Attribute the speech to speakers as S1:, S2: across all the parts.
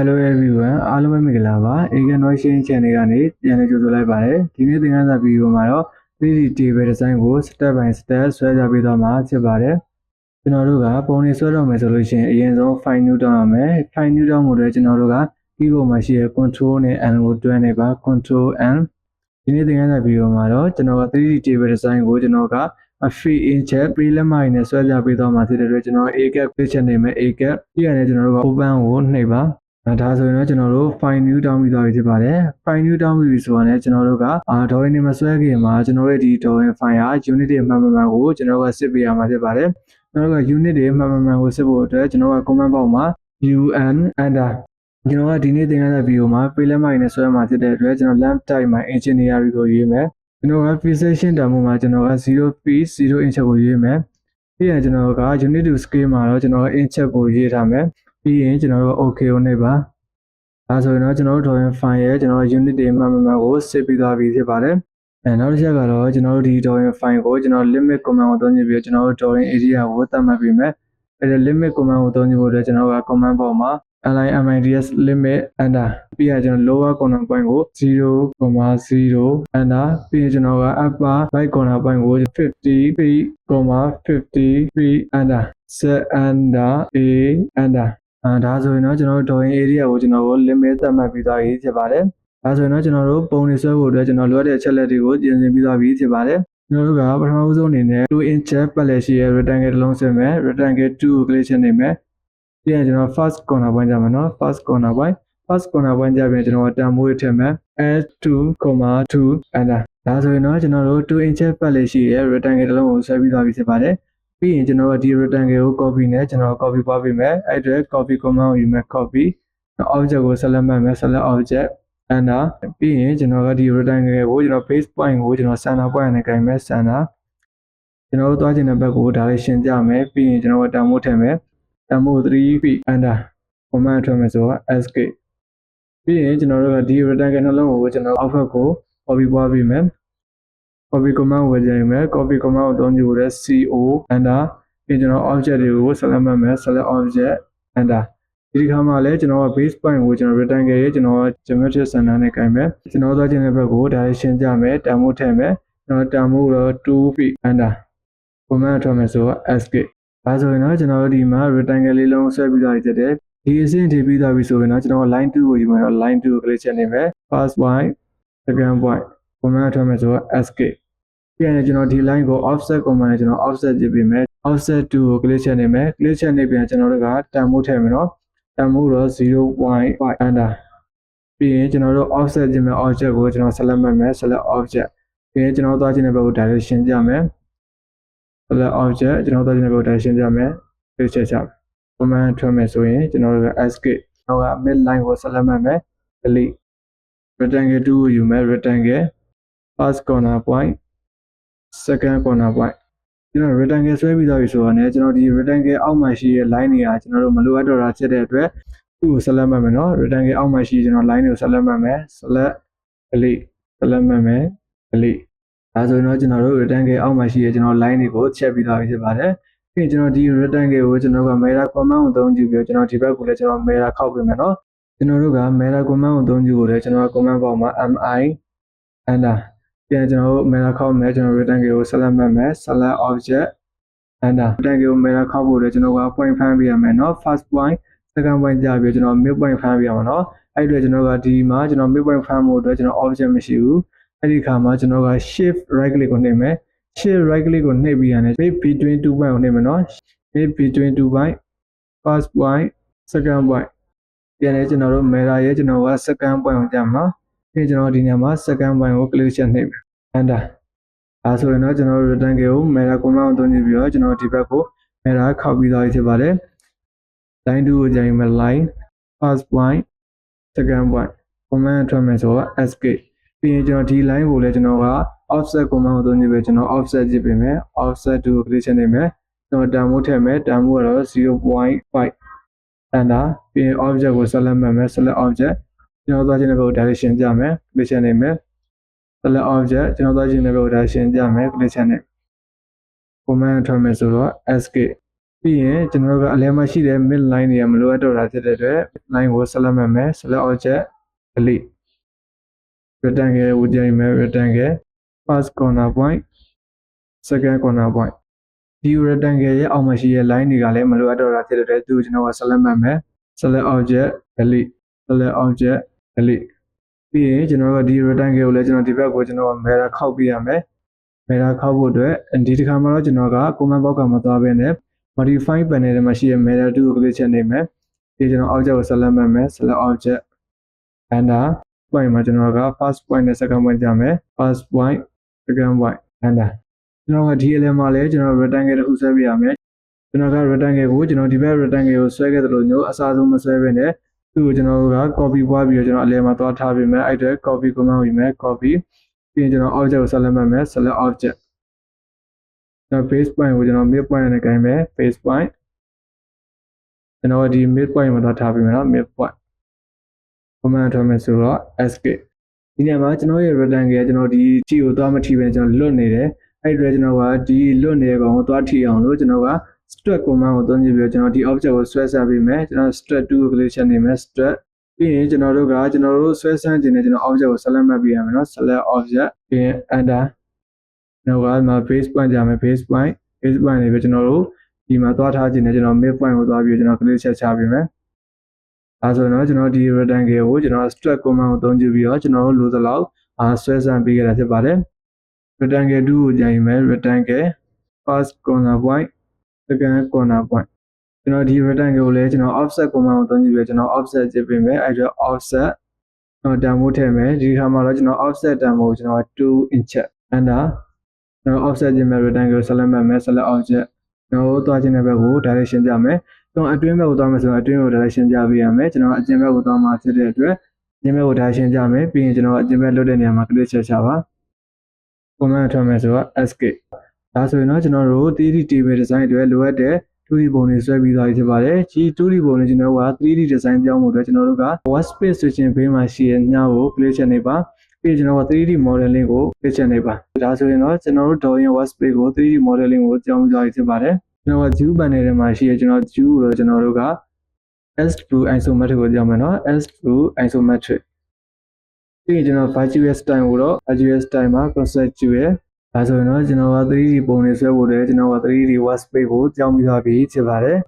S1: Hello everyone အားလုံးပဲမင်္ဂလာပါ Egan Notion Channel ကနေပြန်လည်ကြိုဆိုလိုက်ပါတယ်ဒီနေ့သင်ခန်းစာဗီဒီယိုမှာတော့ 3D table design ကို step by step ဆွဲကြပေးသွားမှာဖြစ်ပါတယ်ကျွန်တော်တို့ကပုံနေဆွဲတော့မယ်ဆိုလို့ရှိရင်အရင်ဆုံး fine new တောင်းရမယ် fine new တောင်းမှုတွေကျွန်တော်တို့က keyboard မှာရှိတဲ့ control နဲ့ n ကိုတွန်းနေပါ control n ဒီနေ့သင်ခန်းစာဗီဒီယိုမှာတော့ကျွန်တော်က 3D table design ကိုကျွန်တော်က a free in chat pre လက်မှတ်နဲ့ဆွဲပြပေးသွားမှာဖြစ်တဲ့အတွက်ကျွန်တော် a cap ပြချက်နေမယ် a cap ပြီးရတယ်ကျွန်တော်တို့က open ကိုနှိပ်ပါအဲ ဒါဆိုရင်တော့ကျွန်တော်တို့ file new တောင်းပြီးသွားပြီဖြစ်ပါတယ် file new တောင်းပြီးပြီဆိုတော့လည်းကျွန်တော်တို့ကအာ drawing နဲ့မဆွဲခင်မှာကျွန်တော်တို့ဒီ drawing file ဟာ unit တွေမှန်မှန်မှန်ကိုကျွန်တော်တို့ကစစ်ပေးရမှာဖြစ်ပါတယ်ကျွန်တော်တို့က unit တွေမှန်မှန်မှန်ကိုစစ်ဖို့အတွက်ကျွန်တော်တို့က command box မှာ un enter ကျွန်တော်ကဒီနေ့သင်ခန်းစာဗီဒီယိုမှာ pre လက်မှတ်နဲ့ဆွဲမှာဖြစ်တဲ့အတွက်ကျွန်တော် lamp type မှာ engineering ကိုရေးမယ်ကျွန်တော်က precision တန်ဖိုးမှာကျွန်တော်က 0 piece 0 inch ကိုရေးမယ်ပြီးရင်ကျွန်တော်က unit to scale မှာတော့ကျွန်တော်က inch ကိုရေးထားမယ် ပြီးရင်ကျွန်တော်တို့ okay ကိုနှိပ်ပါဒါဆိုရင်တော့ကျွန်တော်တို့ drawing file ရဲ့ကျွန်တော် unit တွေမှန်မှန်မှန်ကိုစစ်ပြီးသွားပြီဖြစ်ပါတယ်အဲနောက်တစ်ချက်ကတော့ကျွန်တော်တို့ဒီ drawing file ကိုကျွန်တော် limit command ကိုသုံးကြည့်ပြီးတော့ကျွန်တော်တို့ drawing area ကိုသတ်မှတ်ပေးမယ်အဲဒီ limit command ကိုသုံးကြည့်ဖို့အတွက်ကျွန်တော်က command box မှာ align mids limit enter ပြီးရင်ကျွန်တော် lower corner point ကို0.0 enter ပြီးရင်ကျွန်တော်က upper right corner point ကို50 feet, 50 feet enter set enter a enter အဲဒါဆိုရင်တော့ကျွန်တော်တို့ drawing area ကိုကျွန်တော်တို့ limit သတ်မှတ်ပြီးသားရေးဖြစ်ပါတယ်ဒါဆိုရင်တော့ကျွန်တော်တို့ပုံတွေဆွဲဖို့အတွက်ကျွန်တော်လိုအပ်တဲ့အချက်လက်တွေကိုပြင်ဆင်ပြီးသားပြီဖြစ်ပါတယ်ကျွန်တော်တို့ကပထမဦးဆုံးအနေနဲ့ 2 inch ပတ်လည်ရှိရဲ့ rectangle တစ်လုံးစစ်မယ် rectangle 2ကို click ချက်နေမယ်ပြီးရင်ကျွန်တော် first corner point ကြမှာနော် first corner point first corner point ကြပြင်ကျွန်တော်တန်မိုးထည့်မယ် s2,2 enter ဒါဆိုရင်တော့ကျွန်တော်တို့2 inch ပတ်လည်ရှိရဲ့ rectangle တစ်လုံးကိုဆွဲပြီးသားပြီဖြစ်ပါတယ် ပြီးရင်ကျွန်တော်တို့ဒီ rectangle ကို copy နဲ့ကျွန်တော် copy ပွားပေးမယ်အဲ့အတွက် copy command ကိုယူမယ် copy object ကို select မှတ်မယ် select object enter ပြီးရင်ကျွန်တော်ကဒီ rectangle ကိုကျွန်တော် base point ကိုကျွန်တော် center point နဲ့ကြိုင်မယ် center ကျွန်တော်တို့သွားချင်တဲ့ဘက်ကိုဒါလေးရှင်းကြမယ်ပြီးရင်ကျွန်တော်တို့တန်မိုးထည့်မယ်တန်မိုး3 feet enter command ထွက်မယ်ဆိုတော့ escape ပြီးရင်ကျွန်တော်တို့ကဒီ rectangle နှလုံးကိုကျွန်တော်အောက်ဘက်ကို copy ပွားပေးမယ် copy command ဝယ်ကြရင်မယ် copy command ကိုသုံးကြည့်ဖို့လဲ co enter ပြီးကျွန်တော် object တွေကို select မှတ်မယ် select object enter ဒီခါမှာလဲကျွန်တော်က base point ကိုကျွန်တော် rectangle ရဲ့ကျွန်တော် geometry center နဲ့ကြိုင်မယ်ကျွန်တော်သွားခြင်းတဲ့ဘက်ကိုဒါလေးရှင်းကြမယ်တန်မိုးထည့်မယ်ကျွန်တော်တန်မိုးတော့2 feet enter command ထွက်မယ်ဆိုတော့ escape ဒါဆိုရင်တော့ကျွန်တော်တို့ဒီမှာ rectangle လေးလုံးဆွဲပြီးသားဖြစ်တဲ့ဒီအဆင့်ထိပြီးသားပြီဆိုရင်တော့ကျွန်တော် line 2ကိုယူမယ်တော့ line 2ကို click ချက်နေမယ် first point second point command ထွက်မယ်ဆိုတော့ escape ပြန်ရင်ကျွန်တော်ဒီ line ကို offset command နဲ့ကျွန်တော် offset ကြည့်ပေးမယ် offset 2ကို click ချက်နေမယ် click ချက်နေပြန်ကျွန်တော်တို့ကတန်မိုးထည့်မယ်နော်တန်မိုးတော့0.5 enter ပြီးရင်ကျွန်တော်တို့ offset ခြင်းမဲ့ object ကိုကျွန်တော် select မှတ်မယ် select object ပြီးရင်ကျွန်တော်သွားခြင်းတဲ့ဘက်ကို direction ကြမယ် select object ကျွန်တော်သွားခြင်းတဲ့ဘက်ကို direction ကြမယ် click ချက်ချမယ် command ထွက်မယ်ဆိုရင်ကျွန်တော်တို့က escape ကျွန်တော်က mid line ကို select မှတ်မယ် delete rectangle 2ကိုယူမယ် rectangle first corner point second corner point ကျွန်တော် rectangle ဆွဲပြီးသားပြီဆိုတော့ねကျွန်တော်ဒီ rectangle အောက်မှာရှိတဲ့ line တွေကကျွန်တော်တို့မလိုအပ်တော့တာဖြစ်တဲ့အတွက်သူ့ကို select မှတ်မယ်နော် rectangle အောက်မှာရှိကျွန်တော် line တွေကို select မှတ်မယ် select delete select မှတ်မယ် delete ဒါဆိုရင်တော့ကျွန်တော်တို့ rectangle အောက်မှာရှိတဲ့ကျွန်တော် line တွေကိုချက်ပြီးသားပြီဖြစ်ပါတယ်ပြီးရင်ကျွန်တော်ဒီ rectangle ကိုကျွန်တော်က meta command ကိုသုံးကြည့်ပြီးတော့ကျွန်တော်ဒီဘက်ကိုလည်းကျွန်တော် meta ခောက်ပေးမယ်နော်ကျွန်တော်တို့က meta command ကိုသုံးကြည့်ဖို့လည်းကျွန်တော် command box မှာ mi enter ပြန်ကျွန်တော်တို့ meta ခောက်မယ်ကျွန်တော် rectangle ကို select မှတ်မယ် select object enter rectangle ကို meta ခောက်ဖို့လည်းကျွန်တော်က point ဖမ်းပေးရမယ်နော် first point second point ကြာပြီးကျွန်တော် mid point ဖမ်းပေးရမှာနော်အဲ့ဒီအတွက်ကျွန်တော်ကဒီမှာကျွန်တော် mid point ဖမ်းဖို့အတွက်ကျွန်တော် object မရှိဘူးအဲ့ဒီခါမှာကျွန်တော်က shift right click ကိုနှိပ်မယ် shift right click ကိုနှိပ်ပြီးရတယ် mid between two point ကိုနှိပ်မယ်နော် mid between two point first point second point ပြန်လဲကျွန်တော်တို့ meta ရဲ့ကျွန်တော်က second point ကိုကြာမှာ ပြီးကျွန်တော်ဒီနေရာမှာ second point ကို click ချက်နှိပ်မယ် enter ဒါဆိုရင်တော့ကျွန်တော်တို့ rectangle ကို meta command ကိုသုံးကြည့်ပြီးတော့ကျွန်တော်ဒီဘက်ကို meta ခောက်ပြီးသားဖြစ်ပါတယ် line 2ကိုကြာရင်မယ် line first point second point command ထွက်မယ်ဆိုတော့ escape ပြီးရင်ကျွန်တော်ဒီ line ကိုလည်းကျွန်တော်က offset command ကိုသုံးကြည့်ပြီးကျွန်တော် offset ကြည့်ပေးမယ် offset 2ကို click ချက်နေမယ်ကျွန်တော်တန်မိုးထည့်မယ်တန်မိုးကတော့0.5 enter ပြီးရင် object ကို select မှတ်မယ် select object ကျွန်တော်သွားခြင်းတဲ့ဘက်ကို direction ပြမယ် click ချက်နေမယ် select object ကျွန်တော်သွားခြင်းတဲ့ဘက်ကို direction ပြမယ် click ချက်နေ command ထွက်မယ်ဆိုတော့ escape ပြီးရင်ကျွန်တော်တို့ကအလဲမှာရှိတဲ့ mid line တွေကမလိုအပ်တော့တာဖြစ်တဲ့အတွက် line ကို select မှတ်မယ် select object delete rectangle ကိုကြိုင်မယ် rectangle first corner point second corner point ဒီ rectangle ရဲ့အောက်မှာရှိတဲ့ line တွေကလည်းမလိုအပ်တော့တာဖြစ်တဲ့အတွက်သူ့ကိုကျွန်တော်က select မှတ်မယ် select object delete select object delete ပြီးရင်ကျွန်တော်တို့ကဒီ rectangle ကိုလည်းကျွန်တော်ဒီဘက်ကိုကျွန်တော်က mirror ခောက်ပြရမယ် mirror ခောက်ဖို့အတွက်ဒီတစ်ခါမှာတော့ကျွန်တော်က command box ကမသွားဘဲနဲ့ modify panel ထဲမှာရှိတဲ့ mirror 2ကို click ချက်နေမယ်ပြီးကျွန်တော် object ကို select မှတ်မယ် select object enter point မှာကျွန်တော်က first point နဲ့ second point ကြမယ် first point second point enter ကျွန်တော်ကဒီ element မှာလည်းကျွန်တော် rectangle တစ်ခုဆွဲပြရမယ်ကျွန်တော်က rectangle ကိုကျွန်တော်ဒီဘက် rectangle ကိုဆွဲခဲ့သလိုမျိုးအစားဆုံးမဆွဲဘဲနဲ့ သူ့ကိုကျွန်တော်က copy ပွားပြီးတော့ကျွန်တော်အလဲမှာသွားထားပေးမယ်အဲ့အတွက် copy command ဝင်မယ် copy ပြီးရင်ကျွန်တော် object ကို select မှတ်မယ် select object ကျွန်တော် base point ကိုကျွန်တော် mid point နဲ့ကိုင်းမယ် base point ကျွန်တော်ဒီ mid point မှာသွားထားပေးမယ်နော် mid point command ထုတ်မယ်ဆိုတော့ escape ဒီနေရာမှာကျွန်တော်ရဲ့ rectangle ကကျွန်တော်ဒီ T ကိုသွားမထိပဲကျွန်တော်လွတ်နေတယ်အဲ့ဒီအတွက်ကျွန်တော်ကဒီလွတ်နေတဲ့ကောင်ကိုသွားထိအောင်လို့ကျွန်တော်က strut command ကိုသုံးကြည့်ပြီးတော့ကျွန်တော်ဒီ object ကိုဆွဲဆက်ပေးမယ်ကျွန်တော် strut 2ကို click ချက်နေမယ် strut ပြီးရင်ကျွန်တော်တို့ကကျွန်တော်တို့ဆွဲဆန်းခြင်းနဲ့ကျွန်တော် object ကို select မှတ်ပေးရမယ်နော် select object ပြီးရင် enter နောက်ကမှ base point ကြမယ် base point base point နေပြီးကျွန်တော်တို့ဒီမှာသွားထားခြင်းနဲ့ကျွန်တော် mid point ကိုသွားပြီးကျွန်တော် click ချက်ချပေးမယ်အဲဆိုတော့ကျွန်တော်ဒီ rectangle ကိုကျွန်တော် strut command ကိုသုံးကြည့်ပြီးတော့ကျွန်တော်တို့လိုသလောက်အားဆွဲဆန်းပေးခဲ့တာဖြစ်ပါတယ် rectangle 2ကိုကြာရင်မယ် rectangle first corner point second corner point ကျွန်တော်ဒီ rectangle ကိုလည်းကျွန်တော် offset command ကိုသုံးကြည့်ပြီးတော့ကျွန်တော် offset ကြည့်ပေးမယ်အဲဒါ offset ကျွန်တော်တန်ဖိုးထည့်မယ်ဒီခါမှာတော့ကျွန်တော် offset တန်ဖိုးကိုကျွန်တော်2 inch enter ကျွန်တော် offset ခြင်းမဲ့ rectangle select မဲ့မယ် select object ကျွန်တော်သွားခြင်းတဲ့ဘက်ကို direction ပြမယ်ကျွန်တော်အတွင်းဘက်ကိုသွားမယ်ဆိုတော့အတွင်းကို direction ပြပေးရမယ်ကျွန်တော်အကျဉ်းဘက်ကိုသွားမှာဖြစ်တဲ့အတွက်အကျဉ်းဘက်ကို direction ပြမယ်ပြီးရင်ကျွန်တော်အကျဉ်းဘက်လွတ်တဲ့နေရာမှာ click ချက်ချပါ command ထွက်မယ်ဆိုတော့ escape ဒါဆိုရင်တော့ကျွန်တော်တို့ 3D table design အတွက်လိုအပ်တဲ့ 2D ပုံတွေဆွဲပြီးသားဖြစ်ပါတယ်ဒီ 2D ပုံတွေကျွန်တော်တို့က 3D design ပြောင်းဖို့အတွက်ကျွန်တော်တို့က workspace switching ဘေးမှာရှိတဲ့ညကို click ချက်နေပါပြီးကျွန်တော်က 3D modeling ကို click ချက်နေပါဒါဆိုရင်တော့ကျွန်တော်တို့ drawing workspace ကို 3D modeling ကိုကြောင်းပြီးသားဖြစ်ပါတယ်ကျွန်တော်က view panel ထဲမှာရှိတဲ့ကျွန်တော် view ကိုတော့ကျွန်တော်တို့က S2 isometric ကိုကြောင်းမယ်နော် S2 isometric ပြီးရင်ကျွန်တော် virtual style ကိုတော့ virtual style မှာ conceptual ဒါဆိုရင်တော့ကျွန်တော်က 3D ပုံတွေဆွဲဖို့လည်းကျွန်တော်က 3D workspace ကိုကြောင်းပြီးသားပြီဖြစ်ပါတယ်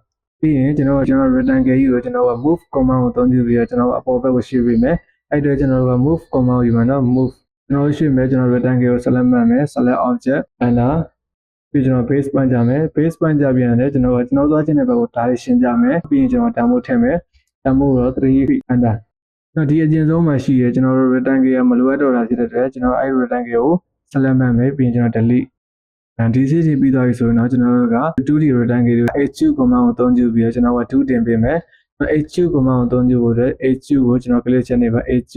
S1: ပြီးရင်ကျွန်တော်ကကျွန်တော် rectangle ကြီးကိုကျွန်တော်က move command ကိုသုံးကြည့်ပြီးတော့ကျွန်တော်ကအပေါ်ဘက်ကိုရှင်းပေးမယ်အဲ့တော့ကျွန်တော်က move command ကိုယူမယ်နော် move ကျွန်တော်ရှင်းမယ်ကျွန်တော် rectangle ကို select မှတ်မယ် select object enter ပြီးကျွန်တော် base point ကြမယ် base point ကြပြန်တယ်ကျွန်တော်ကကျွန်တော်သွားခြင်းတဲ့ဘက်ကို direction ကြမယ်ပြီးရင်ကျွန်တော်တန်ဖိုးထည့်မယ်တန်ဖိုးတော့3 feet enter တော့ဒီအကျဉ်းဆုံးမှာရှိရကျွန်တော်တို့ rectangle ကမလိုအပ်တော့တာဖြစ်တဲ့အတွက်ကျွန်တော်အဲ့ rectangle ကို select မှတ်မယ်ပြီးရင်ကျွန်တော် delete အဲဒီစီစီပြီးသွားပြီဆိုရင်တော့ကျွန်တော်တို့က 2D rectangle ကို HQ command ကိုအသုံးပြုပြီးတော့ကျွန်တော်က2တင်ပေးမယ် HQ command ကိုအသုံးပြုဖို့အတွက် HQ ကိုကျွန်တော် click ချက်နေပါ HQ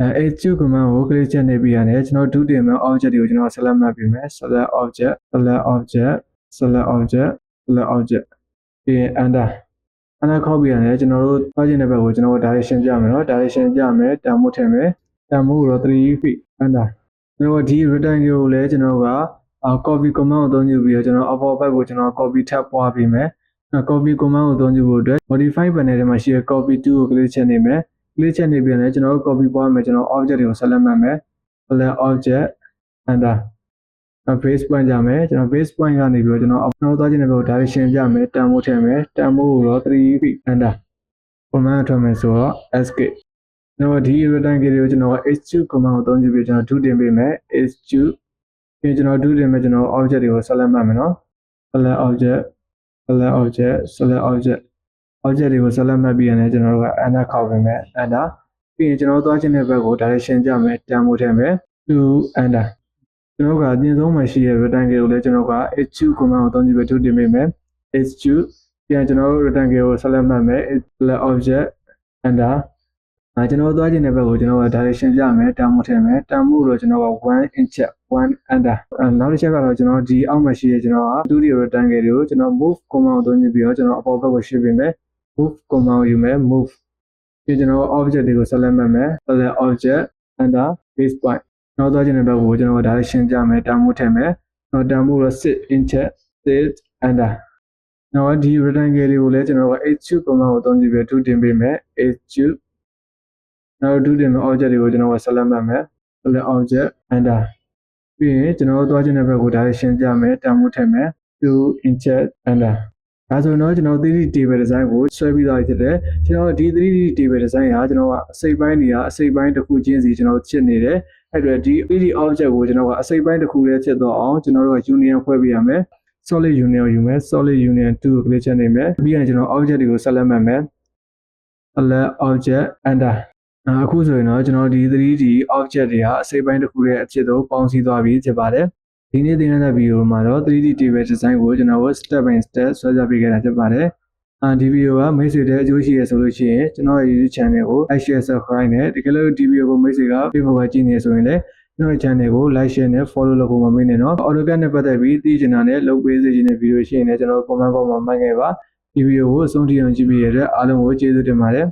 S1: အဲ HQ command ကို click ချက်နေပြီးရတယ်ကျွန်တော်2တင်မဲ့ object တွေကိုကျွန်တော် select မှတ်ပေးမယ် select object select object select object select object ပြီးရင် enter အနာခေါက်ပြရတယ်ကျွန်တော်တို့သွားခြင်းတဲ့ဘက်ကိုကျွန်တော်တို့ direction ပြမယ်နော် direction ပြမယ်တန်မို့ထည့်မယ်တန်မို့တော့3 feet enter ကျွန်တော်ဒီ rectangle ကိုလည်းကျွန်တော်က copy command ကိုအသုံးပြုပြီးတော့ကျွန်တော် upper ဘက်ကိုကျွန်တော် copy tab ပွားပေးမယ် copy command ကိုအသုံးပြုဖို့အတွက် modify panel ထဲမှာရှိတဲ့ copy to ကို click ချက်နေမယ် click ချက်နေပြန်လဲကျွန်တော်တို့ copy ပွားမယ်ကျွန်တော် object တွေကို select မှတ်မယ် select object enter နော် base point ကြမယ်ကျွန်တော် base point ကနေပြီးတော့ကျွန်တော်ကျွန်တော်သွားခြင်းတဲ့ဘက်ကို direction ပြမယ်တန်မို့ထည့်မယ်တန်မို့ကိုတော့3 feet enter command ထွက်မယ်ဆိုတော့ escape ကျွန်တော်ဒီ rectangle တွေကိုကျွန်တော် h2 command ကိုအသုံးပြုပြီးကျွန်တော်2တင်ပေးမယ် h2 ပြီးကျွန်တော်2တင်မယ်ကျွန်တော် object တွေကို select မှတ်မယ်နော် select object select object select object object တွေကို select မှတ်ပြီးရင်ကျွန်တော်တို့က enter ခေါက်ပေးမယ် enter ပြီးရင်ကျွန်တော်သွားခြင်းတဲ့ဘက်ကို direction ကြမယ်တန်မို့ထည့်မယ်2 enter ကျွန်တော်ကအရင်ဆုံးမှရှိတဲ့ rectangle ကိုလည်းကျွန်တော်က h2 command ကိုအသုံးပြုပြီး2တင်ပေးမယ် h2 ပြန်ကျွန်တော်တို့ rectangle ကို select မှတ်မယ် select object enter အဲကျွန်တော်သွားခြင်းတဲ့ဘက်ကိုကျွန်တော်က direction ပြမယ်တန်မို့ထည့်မယ်တန်မို့တော့ကျွန်တော်က1 inch 1 enter အဲနောက်တစ်ချက်ကတော့ကျွန်တော်ဒီအောက်မှာရှိတဲ့ကျွန်တော်က 2D rectangle တွေကိုကျွန်တော် move command ကိုသုံးပြီးတော့ကျွန်တော်အပေါ်ဘက်ကိုရှင်းပေးမယ် move command ကိုယူမယ် move ပြီးကျွန်တော် object တွေကို select မှတ်မယ် select object enter base point နောက်သွားခြင်းတဲ့ဘက်ကိုကျွန်တော် direction ပြမယ်တန်မို့ထည့်မယ်နောက်တန်မို့တော့6 inch 6 enter နောက်ဒီ rectangle လေးကိုလည်းကျွန်တော်က h2 command ကိုသုံးကြည့်ပြီး2တင်ပေးမယ် h2 နောက်2တင်မဲ့ object တွေကိုကျွန်တော်က select မှတ်မယ် select object enter ပြီးရင်ကျွန်တော်တို့သွားခြင်းတဲ့ဘက်ကို direction ကြမယ်တန်ဖိုးထည့်မယ်2 inject enter ဒါဆိုရင်တော့ကျွန်တော် 3D table design ကိုဆွဲပြီးသားဖြစ်တယ်ကျွန်တော်ဒီ 3D table design ဟာကျွန်တော်ကအစိပ်ပိုင်းတွေကအစိပ်ပိုင်းတစ်ခုချင်းစီကျွန်တော်ချစ်နေတယ်အဲ့တော့ဒီ 3D object ကိုကျွန်တော်ကအစိပ်ပိုင်းတစ်ခုလေးဖြစ်တော့အောင်ကျွန်တော်တို့က union ဖွဲ့ပေးရမယ် solid union ကိုယူမယ် solid union 2ကို click ချက်နေမယ်ပြီးရင်ကျွန်တော် object တွေကို select မှတ်မယ် select object enter အခုဆိုရင်တော့ကျွန်တော်ဒီ 3D object တွေဟာအစိပ်ပိုင်းတစ်ခုရဲ့အဖြစ်သို့ပေါင်းစည်းသွားပြီဖြစ်ပါတယ်ဒီနေ့သင်ခန်းစာဗီဒီယိုမှာတော့ 3D table design ကိုကျွန်တော်တို့ step by step ဆွဲပြပေးခဲ့တာဖြစ်ပါတယ်အာဒီဗီဒီယိုကမိတ်ဆွေတဲ့အကျိုးရှိရဆိုလို့ရှိရင်ကျွန်တော်ရဲ့ YouTube channel ကို like share subscribe နဲ့တကယ်လို့ဒီဗီဒီယိုကိုမိတ်ဆွေက Facebook ကကြည့်နေဆိုရင်လည်းကျွန်တော်ရဲ့ channel ကို like share နဲ့ follow လုပ်ဖို့မမေ့နဲ့နော် AutoCAD နဲ့ပတ်သက်ပြီးသိချင်တာနဲ့လုပ်ပေးစေချင်တဲ့ဗီဒီယိုရှိရင်လည်းကျွန်တော် comment box မှာမှတ်ခဲ့ပါဒီဗီဒီယိုကိုအဆုံးထိအောင်ကြည့်ပြီးရတဲ့အားလုံးကိုကျေးဇူးတင်ပါတယ်